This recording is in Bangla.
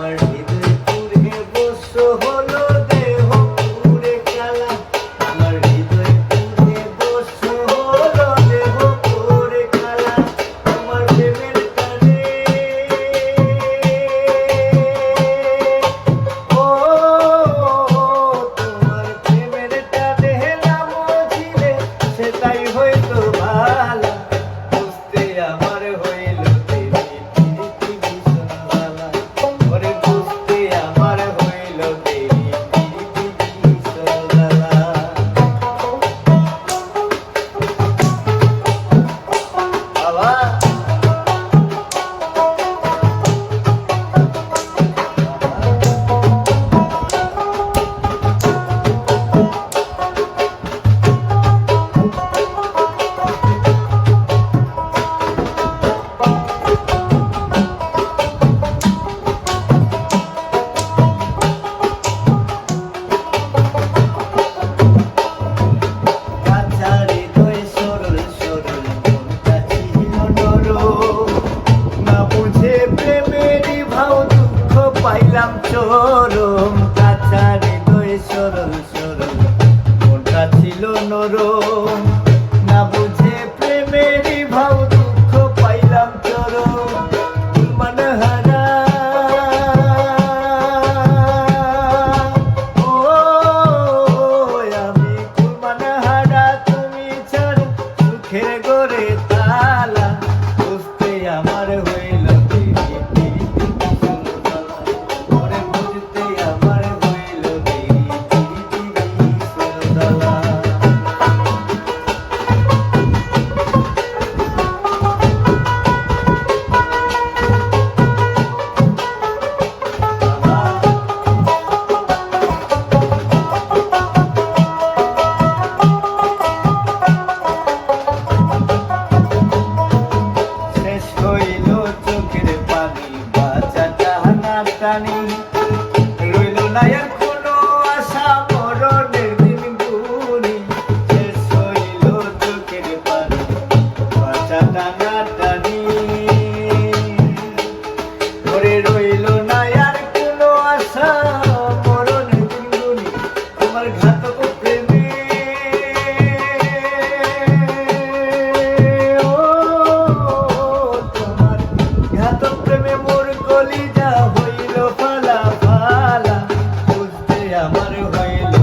আমার হইলাম চরম কাছারে গয়ে সরল সরল। ওটা ছিল নরম। রইল চোখের পানি বাচ্চা চাহানা টানি রইল না কোনো আশা, মরণের দিন গুনি শেষ হইল চোখের পানি বাচ্চা টানা টানি। ঘরে রইল না আর কোনো আশা, মরণের দিন গুনি তোমার ঘাত பயன்